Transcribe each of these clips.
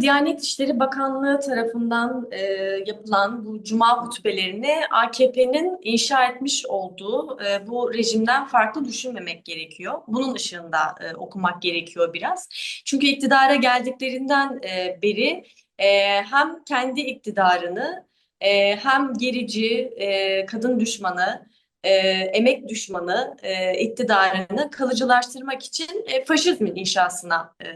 Diyanet İşleri Bakanlığı tarafından e, yapılan bu cuma hutbelerini AKP'nin inşa etmiş olduğu e, bu rejimden farklı düşünmemek gerekiyor. Bunun ışığında e, okumak gerekiyor biraz. Çünkü iktidara geldiklerinden e, beri e, hem kendi iktidarını e, hem gerici, e, kadın düşmanı, e, emek düşmanı e, iktidarını kalıcılaştırmak için e, faşizmin inşasına e,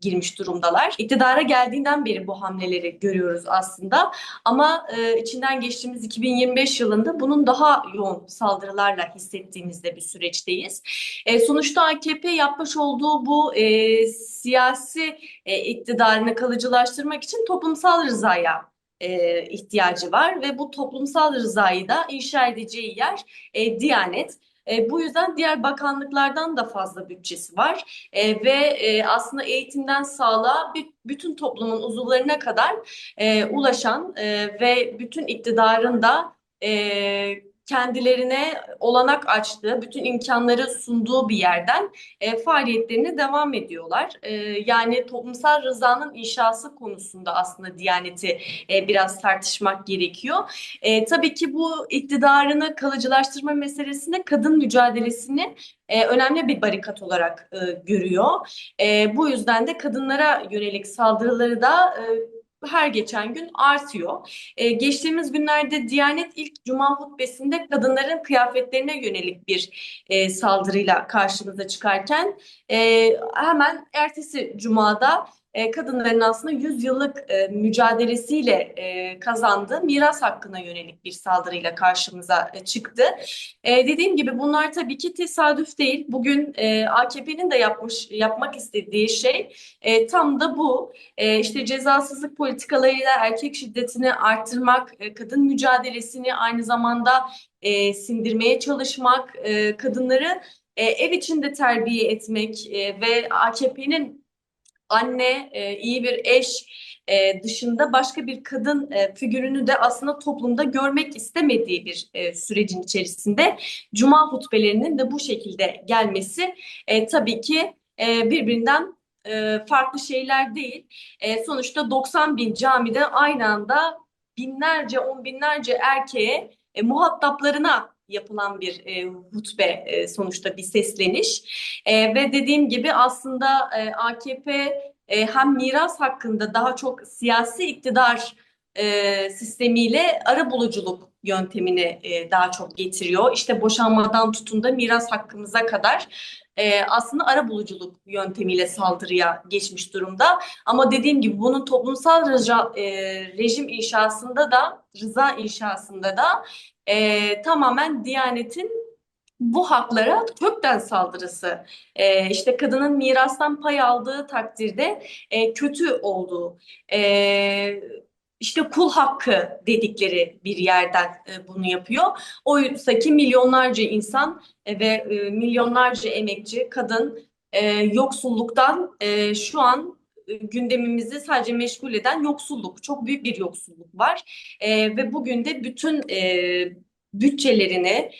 girmiş durumdalar. İktidara geldiğinden beri bu hamleleri görüyoruz aslında ama e, içinden geçtiğimiz 2025 yılında bunun daha yoğun saldırılarla hissettiğimizde bir süreçteyiz. E, sonuçta AKP yapmış olduğu bu e, siyasi e, iktidarını kalıcılaştırmak için toplumsal rızaya e, ihtiyacı var ve bu toplumsal rızayı da inşa edeceği yer e, Diyanet. E, bu yüzden diğer bakanlıklardan da fazla bütçesi var e, ve e, aslında eğitimden sağlığa bütün toplumun uzuvlarına kadar e, ulaşan e, ve bütün iktidarın da e, kendilerine olanak açtığı, bütün imkanları sunduğu bir yerden e, faaliyetlerine devam ediyorlar. E, yani toplumsal rızanın inşası konusunda aslında Diyanet'i e, biraz tartışmak gerekiyor. E, tabii ki bu iktidarını kalıcılaştırma meselesinde kadın mücadelesini e, önemli bir barikat olarak e, görüyor. E, bu yüzden de kadınlara yönelik saldırıları da e, her geçen gün artıyor. Ee, geçtiğimiz günlerde Diyanet ilk Cuma hutbesinde kadınların kıyafetlerine yönelik bir e, saldırıyla karşımıza çıkarken e, hemen ertesi Cuma'da e, kadınların aslında 100 yıllık e, mücadelesiyle e, kazandığı miras hakkına yönelik bir saldırıyla karşımıza çıktı. Dediğim gibi bunlar tabii ki tesadüf değil. Bugün AKP'nin de yapmış yapmak istediği şey tam da bu. E, işte cezasızlık politikalarıyla erkek şiddetini arttırmak, kadın mücadelesini aynı zamanda sindirmeye çalışmak, kadınları ev içinde terbiye etmek ve AKP'nin anne, e, iyi bir eş e, dışında başka bir kadın e, figürünü de aslında toplumda görmek istemediği bir e, sürecin içerisinde cuma hutbelerinin de bu şekilde gelmesi e, tabii ki e, birbirinden e, farklı şeyler değil. E, sonuçta 90 bin camide aynı anda binlerce, on binlerce erkeğe e, muhataplarına yapılan bir e, hutbe e, sonuçta bir sesleniş. E, ve dediğim gibi aslında e, AKP e, hem miras hakkında daha çok siyasi iktidar e, sistemiyle ara buluculuk yöntemini e, daha çok getiriyor. İşte boşanmadan tutun da miras hakkımıza kadar e, aslında ara buluculuk yöntemiyle saldırıya geçmiş durumda. Ama dediğim gibi bunun toplumsal rıza, e, rejim inşasında da rıza inşasında da e, tamamen Diyanet'in bu haklara kökten saldırısı, e, işte kadının mirastan pay aldığı takdirde e, kötü olduğu, e, işte kul hakkı dedikleri bir yerden e, bunu yapıyor. Oysa ki milyonlarca insan e, ve e, milyonlarca emekçi, kadın yoksulluktan şu an gündemimizi sadece meşgul eden yoksulluk, çok büyük bir yoksulluk var. Ve bugün de bütün bütçelerini,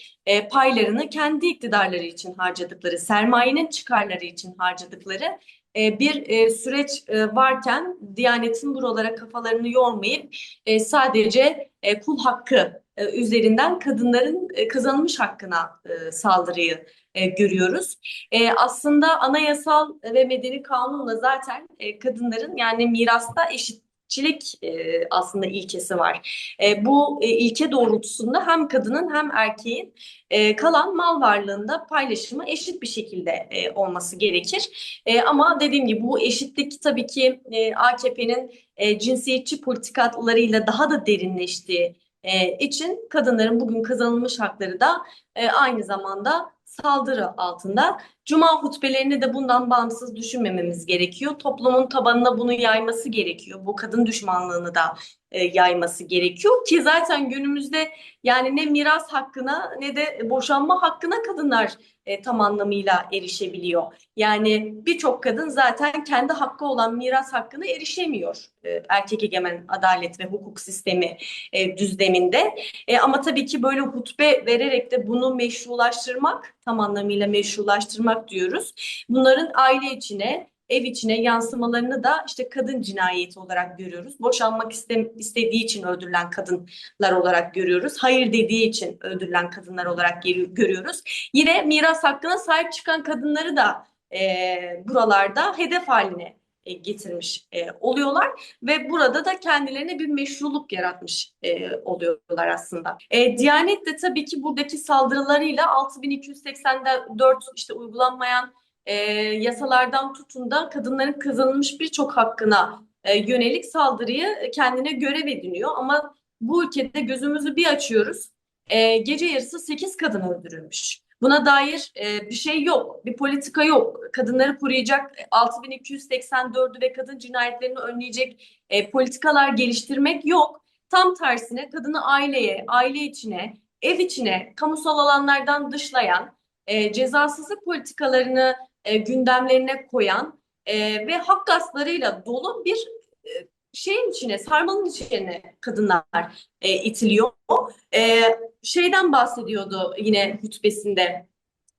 paylarını kendi iktidarları için harcadıkları, sermayenin çıkarları için harcadıkları bir e, süreç e, varken Diyanet'in buralara kafalarını yormayıp e, sadece e, kul hakkı e, üzerinden kadınların e, kazanılmış hakkına e, saldırıyı e, görüyoruz. E, aslında anayasal ve medeni kanunla zaten e, kadınların yani mirasta eşit çilik e, aslında ilkesi var. E, bu e, ilke doğrultusunda hem kadının hem erkeğin e, kalan mal varlığında paylaşımı eşit bir şekilde e, olması gerekir. E, ama dediğim gibi bu eşitlik tabii ki e, AKP'nin e, cinsiyetçi politikalarıyla daha da derinleştiği e, için kadınların bugün kazanılmış hakları da e, aynı zamanda saldırı altında. Cuma hutbelerini de bundan bağımsız düşünmememiz gerekiyor. Toplumun tabanına bunu yayması gerekiyor. Bu kadın düşmanlığını da e, yayması gerekiyor ki zaten günümüzde yani ne miras hakkına ne de boşanma hakkına kadınlar e, tam anlamıyla erişebiliyor. Yani birçok kadın zaten kendi hakkı olan miras hakkına erişemiyor e, erkek egemen adalet ve hukuk sistemi e, düzleminde. E, ama tabii ki böyle hutbe vererek de bunu meşrulaştırmak tam anlamıyla meşrulaştırmak diyoruz. Bunların aile içine ev içine yansımalarını da işte kadın cinayeti olarak görüyoruz. Boşanmak iste, istediği için öldürülen kadınlar olarak görüyoruz. Hayır dediği için öldürülen kadınlar olarak görüyoruz. Yine miras hakkına sahip çıkan kadınları da e, buralarda hedef haline getirmiş e, oluyorlar ve burada da kendilerine bir meşruluk yaratmış e, oluyorlar aslında. E, Diyanet de tabii ki buradaki saldırılarıyla 6284 işte uygulanmayan e, yasalardan tutun da kadınların kazanılmış birçok hakkına e, yönelik saldırıyı kendine görev ediniyor. Ama bu ülkede gözümüzü bir açıyoruz. E, gece yarısı 8 kadın öldürülmüş. Buna dair e, bir şey yok, bir politika yok. Kadınları koruyacak 6284'ü ve kadın cinayetlerini önleyecek e, politikalar geliştirmek yok. Tam tersine kadını aileye, aile içine, ev içine, kamusal alanlardan dışlayan, e, cezasızlık politikalarını e, gündemlerine koyan e, ve hak gasplarıyla dolu bir e, şeyin içine, sarmalın içine kadınlar e, itiliyor. E, şeyden bahsediyordu yine hutbesinde.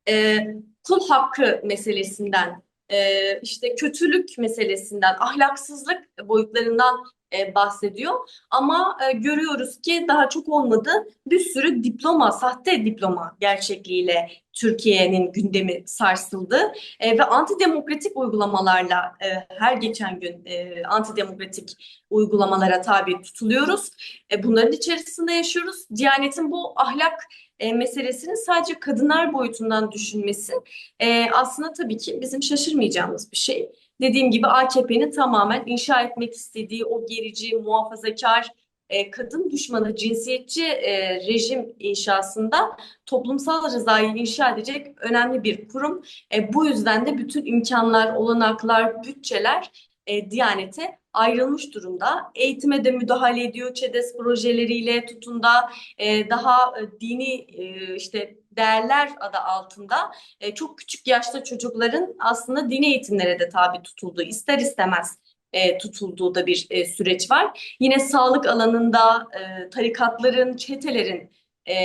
E, kul hakkı meselesinden, e, işte kötülük meselesinden, ahlaksızlık boyutlarından e, bahsediyor. Ama e, görüyoruz ki daha çok olmadı. Bir sürü diploma, sahte diploma gerçekliğiyle Türkiye'nin gündemi sarsıldı e, ve antidemokratik uygulamalarla e, her geçen gün e, antidemokratik uygulamalara tabi tutuluyoruz. E, bunların içerisinde yaşıyoruz. Diyanet'in bu ahlak e, meselesini sadece kadınlar boyutundan düşünmesi e, aslında tabii ki bizim şaşırmayacağımız bir şey. Dediğim gibi AKP'nin tamamen inşa etmek istediği o gerici, muhafazakar, e, kadın düşmanı, cinsiyetçi e, rejim inşasında toplumsal rızayı inşa edecek önemli bir kurum. E, bu yüzden de bütün imkanlar, olanaklar, bütçeler e, Diyanet'e ayrılmış durumda. Eğitime de müdahale ediyor. ÇEDES projeleriyle tutun da e, daha e, dini e, işte değerler adı altında e, çok küçük yaşta çocukların aslında dini eğitimlere de tabi tutulduğu ister istemez e, tutulduğu da bir e, süreç var. Yine sağlık alanında e, tarikatların, çetelerin e,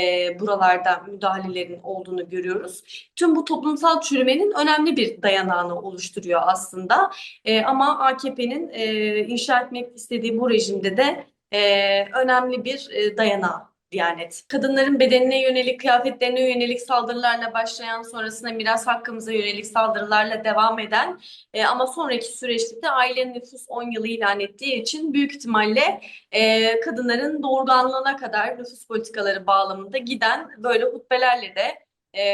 buralarda müdahalelerin olduğunu görüyoruz. Tüm bu toplumsal çürümenin önemli bir dayanağını oluşturuyor aslında. E, ama AKP'nin e, inşa etmek istediği bu rejimde de e, önemli bir e, dayanağı. Diyanet. Kadınların bedenine yönelik, kıyafetlerine yönelik saldırılarla başlayan, sonrasında miras hakkımıza yönelik saldırılarla devam eden e, ama sonraki süreçte de aile nüfus 10 yılı ilan ettiği için büyük ihtimalle e, kadınların doğurganlığına kadar nüfus politikaları bağlamında giden böyle hutbelerle de e,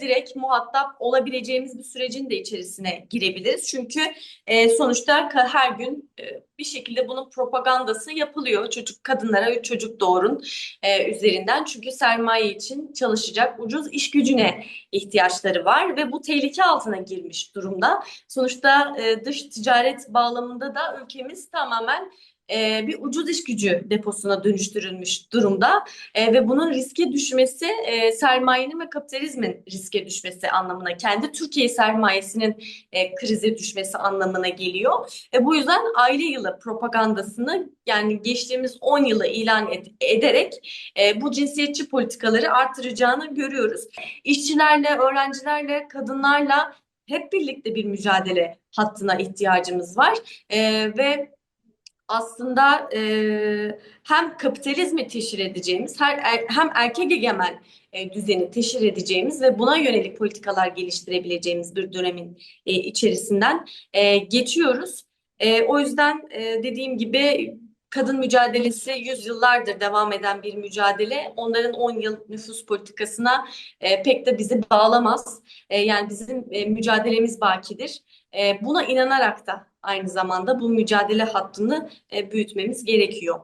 direkt muhatap olabileceğimiz bir sürecin de içerisine girebiliriz. Çünkü e, sonuçta her gün e, bir şekilde bunun propagandası yapılıyor. Çocuk kadınlara çocuk doğurun e, üzerinden. Çünkü sermaye için çalışacak ucuz iş gücüne ihtiyaçları var ve bu tehlike altına girmiş durumda. Sonuçta e, dış ticaret bağlamında da ülkemiz tamamen e, bir ucuz iş gücü deposuna dönüştürülmüş durumda e, ve bunun riske düşmesi e, sermayenin ve kapitalizmin riske düşmesi anlamına kendi Türkiye sermayesinin e, krize düşmesi anlamına geliyor. Bu yüzden aile yılı propagandasını yani geçtiğimiz 10 yılı ilan ed ederek bu cinsiyetçi politikaları artıracağını görüyoruz. İşçilerle, öğrencilerle, kadınlarla hep birlikte bir mücadele hattına ihtiyacımız var ve aslında e, hem kapitalizmi teşhir edeceğimiz, her, er, hem erkek egemen e, düzeni teşhir edeceğimiz ve buna yönelik politikalar geliştirebileceğimiz bir dönemin e, içerisinden e, geçiyoruz. E, o yüzden e, dediğim gibi kadın mücadelesi yüzyıllardır devam eden bir mücadele. Onların 10 yıl nüfus politikasına e, pek de bizi bağlamaz. E, yani bizim e, mücadelemiz bakidir. E, buna inanarak da aynı zamanda bu mücadele hattını e, büyütmemiz gerekiyor.